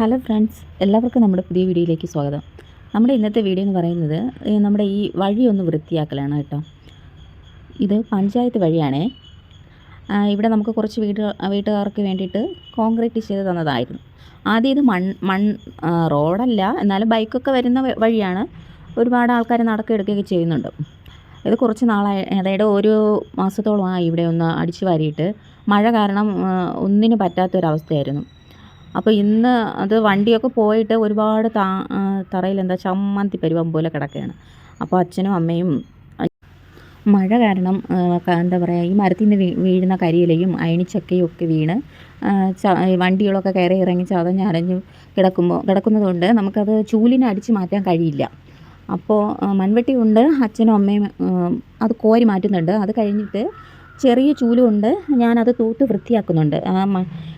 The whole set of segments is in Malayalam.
ഹലോ ഫ്രണ്ട്സ് എല്ലാവർക്കും നമ്മുടെ പുതിയ വീഡിയോയിലേക്ക് സ്വാഗതം. നമ്മുടെ ഇന്നത്തെ വീഡിയോ എന്ന് പറയുന്നത് നമ്മുടെ ഈ വഴി ഒന്ന് വൃത്തിയാക്കലാണ് കേട്ടോ. ഇത് പഞ്ചായത്ത് വഴിയാണേ. ഇവിടെ നമുക്ക് കുറച്ച് വീട് വീട്ടുകാർക്ക് വേണ്ടിയിട്ട് കോൺക്രീറ്റ് ചെയ്ത് തന്നതായിരുന്നു. ആദ്യം ഇത് മൺ മൺ റോഡല്ല എന്നാലും ബൈക്കൊക്കെ വരുന്ന വഴിയാണ് ഒരുപാട് ആൾക്കാർ നടക്കുകയൊക്കെ ചെയ്യുന്നുണ്ട്. ഇത് കുറച്ച് നാളായി അതായത് ഒരു മാസത്തോളമായി ഇവിടെ ഒന്ന് അടിച്ചു വാരിയിട്ട് മഴ കാരണം ഒന്നിനും പറ്റാത്തൊരവസ്ഥയായിരുന്നു. അപ്പോൾ ഇന്ന് അത് വണ്ടിയൊക്കെ പോയിട്ട് ഒരുപാട് താ തറയിൽ എന്താ ചമ്മന്തി പരുവം പോലെ കിടക്കുകയാണ് അപ്പോൾ അച്ഛനും അമ്മയും മഴ കാരണം എന്താ പറയുക ഈ മരത്തിൽ നിന്ന് വീഴുന്ന കരിയിലയും അയണിച്ചക്കയും ഒക്കെ വീണ് വണ്ടികളൊക്കെ കയറി ഇറങ്ങി ചതഞ്ഞ് അരഞ്ഞ് കിടക്കുമ്പോൾ കിടക്കുന്നതുകൊണ്ട് നമുക്കത് ചൂലിനെ അടിച്ച് മാറ്റാൻ കഴിയില്ല. അപ്പോൾ മൺവെട്ടി കൊണ്ട് അച്ഛനും അമ്മയും അത് കോരി മാറ്റുന്നുണ്ട്. അത് കഴിഞ്ഞിട്ട് ചെറിയ ചൂലുണ്ട് കൊണ്ട് ഞാനത് തൂത്ത് വൃത്തിയാക്കുന്നുണ്ട്.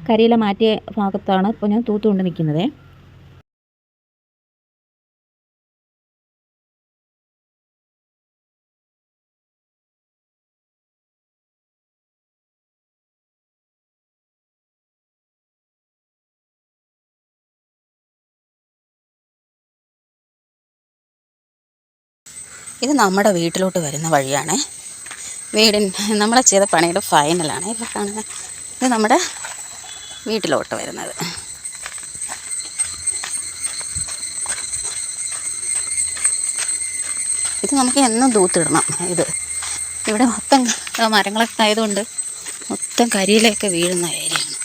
കരിയില മാറ്റിയ ഭാഗത്താണ് ഇപ്പോൾ ഞാൻ തൂത്തുകൊണ്ട് നിൽക്കുന്നത്. ഇത് നമ്മുടെ വീട്ടിലോട്ട് വരുന്ന വഴിയാണ്. വീടിൻ നമ്മളെ ചെയ്ത പണിയുടെ ഫൈനലാണ് ഇപ്പോൾ കാണുന്നത് ഇത് നമ്മുടെ വീട്ടിലോട്ട് വരുന്നത്. ഇത് നമുക്ക് എന്നും തൂത്തിടണം ഇത് ഇവിടെ മൊത്തം മരങ്ങളൊക്കെ ആയതുകൊണ്ട് മൊത്തം കരിയിലൊക്കെ വീഴുന്ന ഏരിയയാണ്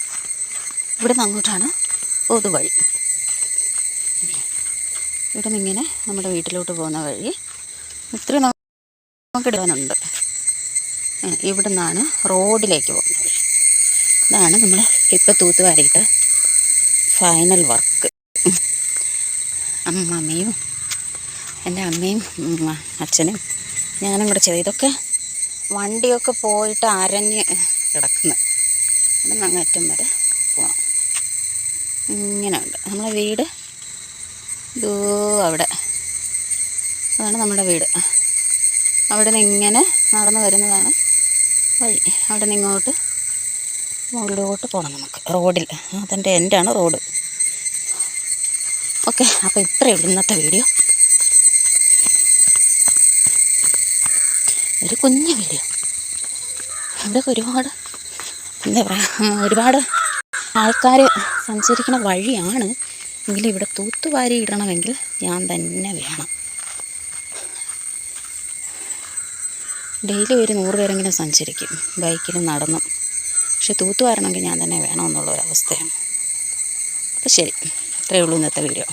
ഇവിടെ നിന്ന് അങ്ങോട്ടാണ് പൊതുവഴി. ഇവിടെ നിന്ന് ഇങ്ങനെ നമ്മുടെ വീട്ടിലോട്ട് പോകുന്ന വഴി ഇത്രയും നമുക്ക് ഇടാനുണ്ട്. ഇവിടെ നിന്നാണ് റോഡിലേക്ക് പോകുന്ന വഴി ഇതാണ് നമ്മൾ ഇപ്പം തൂത്തുവാരിയിട്ട് ഫൈനൽ വർക്ക് അമ്മമ്മയും എന്റെ അമ്മയും അച്ഛനും ഞാനും കൂടെ ചെയ്തു ഇതൊക്കെ വണ്ടിയൊക്കെ പോയിട്ട് അരഞ്ഞ് കിടക്കുന്നു. ഇവിടെ അങ്ങറ്റം വരെ പോകണം ഇങ്ങനെ ഉണ്ട്. നമ്മളെ വീട് ദൂ അവിടെ. അതാണ് നമ്മുടെ വീട്. അവിടെ നിന്ന് ഇങ്ങനെ നടന്നു വരുന്നതാണ് വഴി അവിടെ നിന്ന് ഇങ്ങോട്ട് മുകളിലോട്ട് പോകണം നമുക്ക്. റോഡിൽ. അതിന്റെ എന്റാണ് റോഡ്. ഓക്കെ അപ്പോൾ ഇത്രയേ ഉള്ളൂ ഇന്നത്തെ വീഡിയോ. ഒരു കുഞ്ഞു വീഡിയോ. ഇവിടെയൊക്കെ ഒരുപാട് എന്താ പറയുക ഒരുപാട് ആൾക്കാർ സഞ്ചരിക്കുന്ന വഴിയാണ്. എങ്കിലും ഇവിടെ തൂത്തുവാരി ഇടണമെങ്കിൽ ഞാൻ തന്നെ വേണം. ഡെയിലി ഒരു നൂറ് പേരെങ്കിലും സഞ്ചരിക്കും. ബൈക്കിലും നടന്നും. പക്ഷെ തൂത്തുവാരണമെങ്കിൽ ഞാൻ തന്നെ വേണമെന്നുള്ളൊരവസ്ഥയാണ് അപ്പോൾ ശരി. ഇത്രയേ ഉള്ളൂ ഇന്നത്തെ വീഡിയോ.